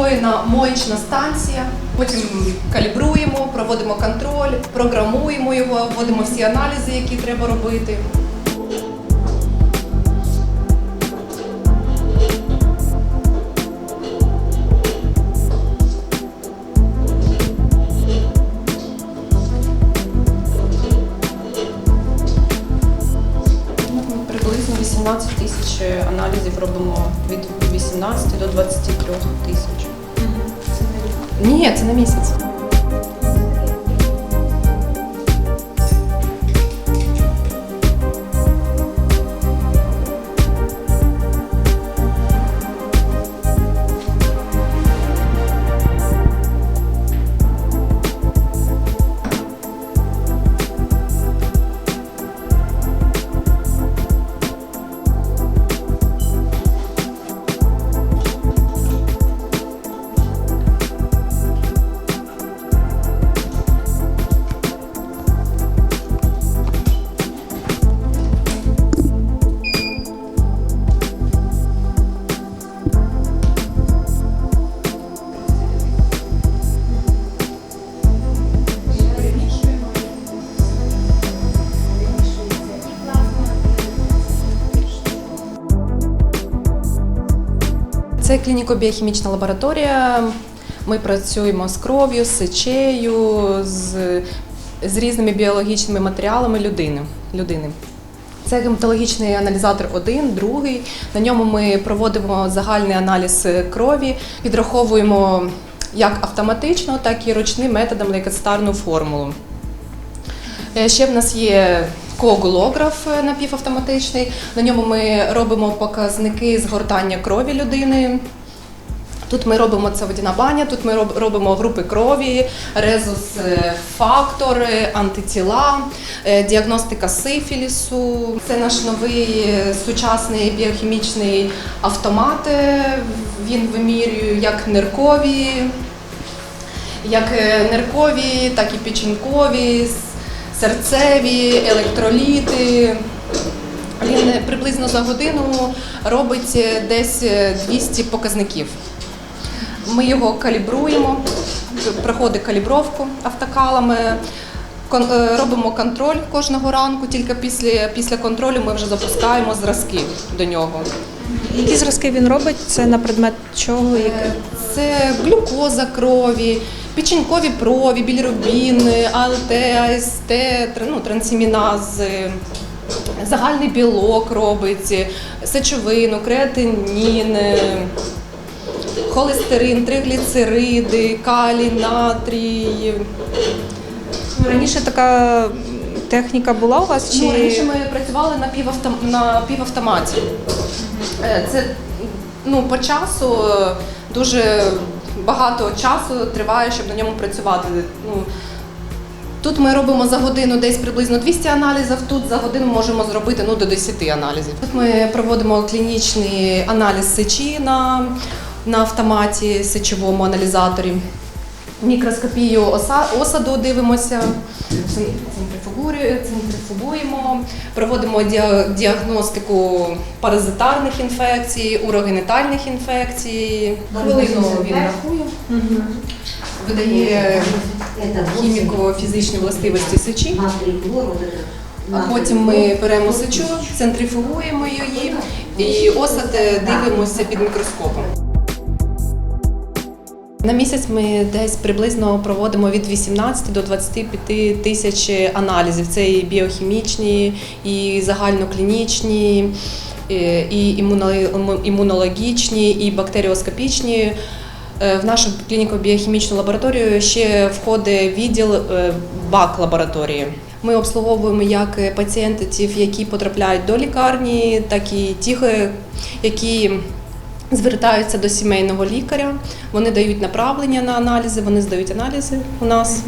встроєна моєчна станція. Потім калібруємо, проводимо контроль, програмуємо його, вводимо всі аналізи, які треба робити. Приблизно 18 тисяч аналізів робимо від 18 до 23 тисяч. Ні, це на місяць. Це клініко-біохімічна лабораторія. Ми працюємо з кров'ю, з сечею, з, з різними біологічними матеріалами людини. людини. Це гематологічний аналізатор 1, другий. На ньому ми проводимо загальний аналіз крові, підраховуємо як автоматично, так і ручним методом лейкоцитарну формулу. Е, Ще в нас є коагулограф е, напівавтоматичний. На ньому ми робимо показники згортання крові людини. Тут ми робимо це водяна баня, тут ми робимо групи крові, резус е, фактор, е, антитіла, е, діагностика сифілісу. Це наш новий сучасний біохімічний автомат. Він вимірює як ниркові, як ниркові, так і печінкові, серцеві, електроліти. Він приблизно за годину робить десь е, 200 показників. Ми його калібруємо, проходить калібровку автокалами. е, Робимо контроль кожного ранку, тільки після, після контролю ми вже запускаємо зразки до нього. Які зразки він робить? Це на предмет чого? Е, Це глюкоза крові, печінкові прові, білірубін, АЛТ, АСТ, ну, трансамінази, загальний білок робить, сечовину, креатинін, холестерин, тригліцериди, калій, натрій. Раніше така техніка була у вас? Чи Ну, раніше ми працювали на, півавтом... на півавтоматі. Е, Це ну, по часу е, дуже багато часу триває, щоб на ньому працювати. Ну, Тут ми робимо за годину десь приблизно 200 аналізів, тут за годину можемо зробити ну, до 10 аналізів. Тут ми проводимо клінічний аналіз сечі на, на автоматі, сечовому аналізаторі. Мікроскопію оса- осаду дивимося, центрифугуємо, проводимо діагностику паразитарних інфекцій, урогенітальних інфекцій. Хвилину він рахує, видає хіміко-фізичні властивості сечі. А потім ми беремо сечу, центрифугуємо її і осад дивимося під мікроскопом. На місяць ми десь приблизно проводимо від 18 до 25 тисяч аналізів. Це і біохімічні, і загальноклінічні, е, і імуно- імунологічні, і бактеріоскопічні. Е, В нашу клініко-біохімічну лабораторію ще входить відділ е, бак лабораторії. Ми обслуговуємо як пацієнтів, які потрапляють до лікарні, так і тих, які звертаються до сімейного лікаря. Вони дають направлення на аналізи, вони здають аналізи у нас.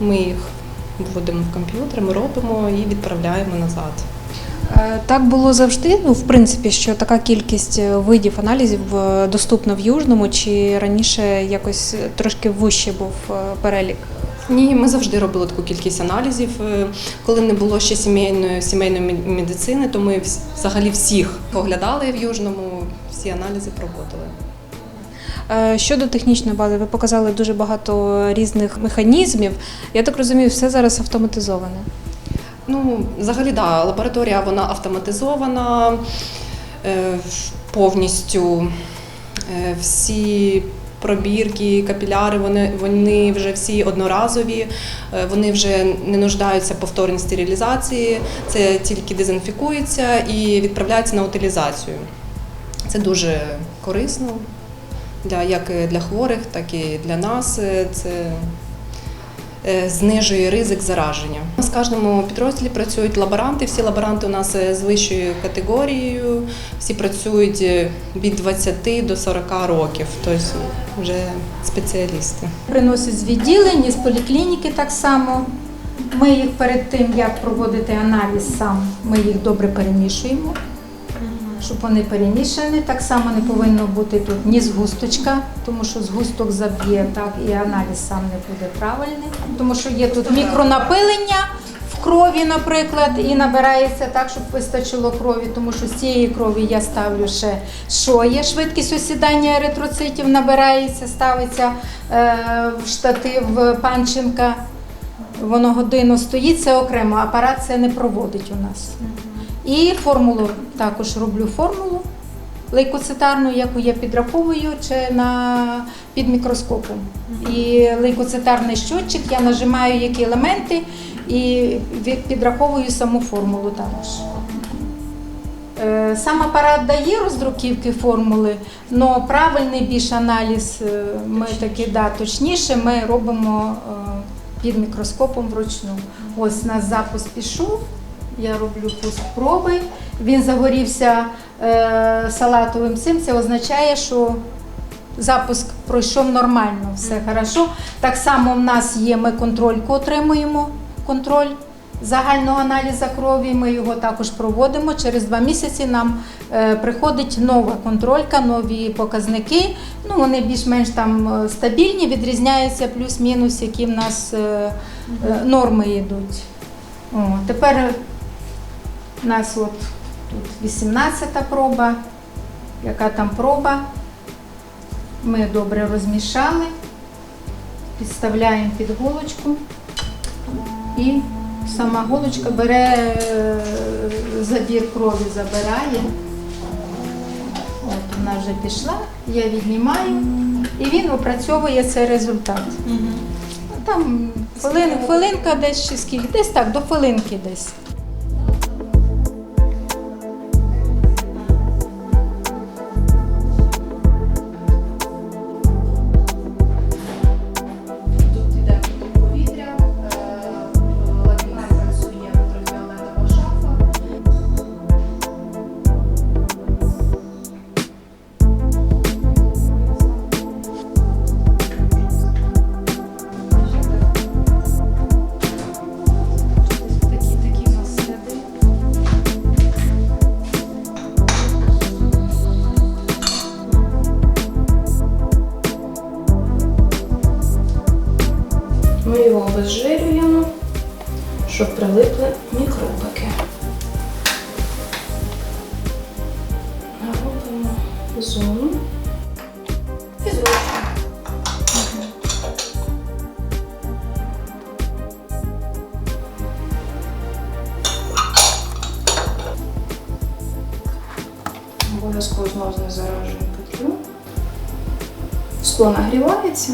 Ми їх вводимо в комп'ютер, ми робимо і відправляємо назад. Е, так було завжди? Ну, в принципі, що така кількість е, видів аналізів е, доступна в Южному, чи раніше якось трошки вище був перелік? Ні, ми завжди робили таку кількість аналізів. Коли не було ще сімейної сімейної медицини, то ми взагалі всіх оглядали в Южному, всі аналізи проводили. Е, Щодо технічної бази, ви показали дуже багато різних механізмів. Я так розумію, все зараз автоматизоване. Ну, взагалі, да, лабораторія вона автоматизована е, повністю. Е, всі пробірки, капіляри, вони, вони вже всі одноразові, вони вже не нуждаються в повторній стерилізації, це тільки дезінфікується і відправляється на утилізацію. Це дуже корисно для, як для хворих, так і для нас. Це е, знижує ризик зараження. У нас в кожному підрозділі працюють лаборанти. Всі лаборанти у нас е, з вищою категорією, всі працюють е, від 20 до 40 років, тобто вже спеціалісти. Приносять з відділень, з поліклініки так само. Ми їх перед тим, як проводити аналіз сам, ми їх добре перемішуємо, щоб вони перемішані. Так само не повинно бути тут ні згусточка, тому що згусток заб'є, так, і аналіз сам не буде правильний. Тому що є тут мікронапилення в крові, наприклад, і набирається так, щоб вистачило крові, тому що з цієї крові я ставлю ще що є швидкість осідання еритроцитів, набирається, ставиться е, в штатив панченка. Воно годину стоїть, це окремо, апарат це не проводить у нас. І формулу також роблю формулу лейкоцитарну, яку я підраховую чи на, під мікроскопом. І лейкоцитарний щотчик я нажимаю які елементи і підраховую саму формулу також. Е, Сам апарат дає роздруківки формули, але правильний більш аналіз е, ми таки да, точніше ми робимо е, під мікроскопом вручну. Ось у нас запис пішов, я роблю пуск проби, він загорівся е, салатовим цим, це означає, що запуск пройшов нормально, все хорошо. Так само в нас є, ми контрольку отримуємо, контроль загального аналізу крові. Ми його також проводимо. Через два місяці нам е, приходить нова контролька, нові показники. Ну, вони більш-менш там е, стабільні, відрізняються плюс-мінус, які в нас е, е, норми йдуть. О, тепер у нас от тут 18-та проба. Яка там проба? Ми добре розмішали, підставляємо під голочку і сама голочка бере е, забір крові, забирає. От вона вже пішла, я віднімаю і він опрацьовує цей результат. Там хвилин, хвилинка десь чи скільки, десь так, до хвилинки десь. Скло нагрівається.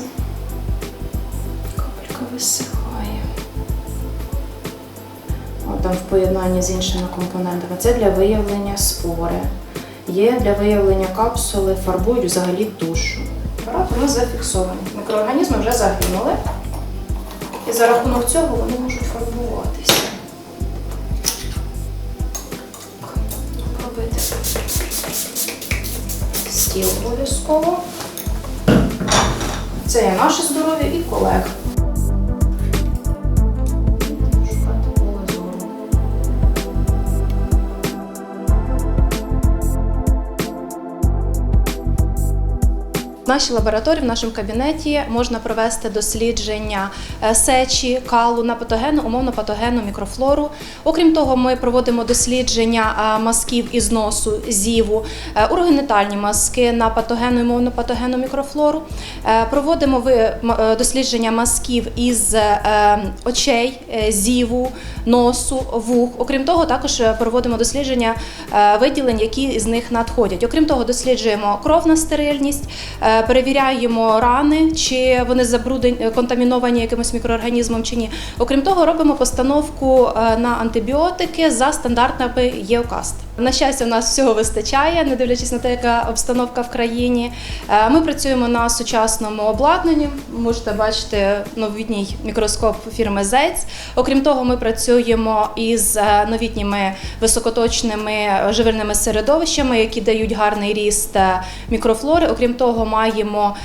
Капелька висихає. От там в поєднанні з іншими компонентами. Це для виявлення спори. Є для виявлення капсули, фарбують взагалі тушу. Апарат у нас зафіксований. Мікроорганізми вже загинули. І за рахунок цього вони можуть фарбуватися. Пробити стіл обов'язково. Це є наше здоров'я і колег. Нашій лабораторії, в нашому кабінеті можна провести дослідження е, сечі, калу на патогенну, умовно патогенну мікрофлору. Окрім того, ми проводимо дослідження е, мазків із носу, зіву, е, урогенітальні мазки на патогенну, умовно патогенну мікрофлору. Проводимо дослідження мазків із очей, зіву, носу, вух. Окрім того, також проводимо дослідження виділень, які з них надходять. Окрім того, досліджуємо кров на стерильність, перевіряємо рани, чи вони забруднені, е, контаміновані якимось мікроорганізмом чи ні. Окрім того, робимо постановку е, на антибіотики за стандартами ЄОКАСТ. На щастя, у нас всього вистачає, не дивлячись на те, яка обстановка в країні. Е, Ми працюємо на сучасному обладнанні. Можете бачити новітній мікроскоп фірми Зець. Окрім того, ми працюємо із е, новітніми високоточними живильними середовищами, які дають гарний ріст е, мікрофлори. Окрім того, маємо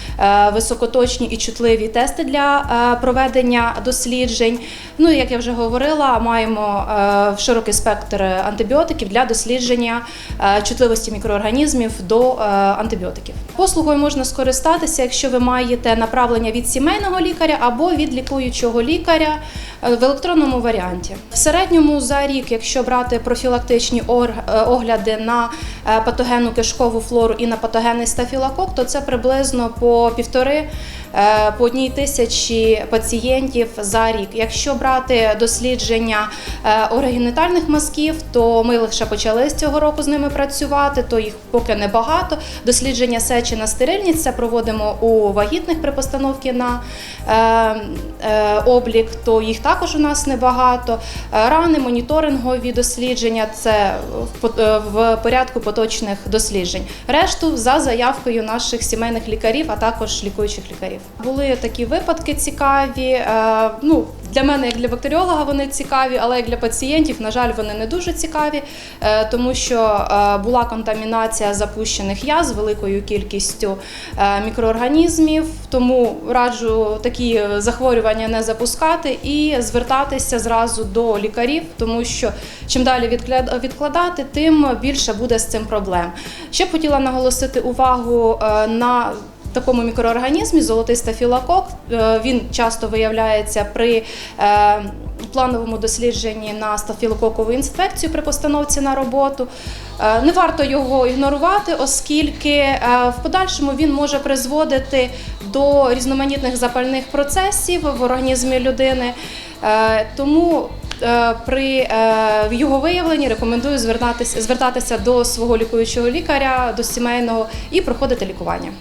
високоточні і чутливі тести для проведення досліджень. Ну як я вже говорила, маємо широкий спектр антибіотиків для дослідження е, чутливості мікроорганізмів до е, антибіотиків. Послугою можна скористатися, якщо ви маєте направлення від сімейного лікаря або від лікуючого лікаря е, в електронному варіанті. В середньому за рік, якщо брати профілактичні е, огляди на е, патогенну кишкову флору і на патогенний стафілокок, то це приблизно по півтори по одній тисячі пацієнтів за рік. Якщо брати дослідження оригінітальних мазків, то ми лише почали з цього року з ними працювати, то їх поки небагато. Дослідження сечі на стерильність це проводимо у вагітних при постановці на е, е, облік, то їх також у нас небагато. Е, Рани, моніторингові дослідження це в порядку поточних досліджень. Решту за заявкою наших сімейних лікарів, а також лікуючих лікарів. Були такі випадки цікаві. Ну, для мене, як для бактеріолога, вони цікаві, але як для пацієнтів, на жаль, вони не дуже цікаві, е, тому що е, була контамінація запущених язв великою кількістю е, мікроорганізмів. Тому раджу такі захворювання не запускати і звертатися зразу до лікарів, тому що чим далі відкладати, тим більше буде з цим проблем. Ще б хотіла наголосити увагу на такому мікроорганізмі золотий стафілокок. Е, Він часто виявляється при е, плановому дослідженні на стафілококову інфекцію при постановці на роботу. Е, Не варто його ігнорувати, оскільки в подальшому він може призводити до різноманітних запальних процесів в організмі людини. Тому при його виявленні рекомендую звертатися, звертатися до свого лікуючого лікаря, до сімейного і проходити лікування.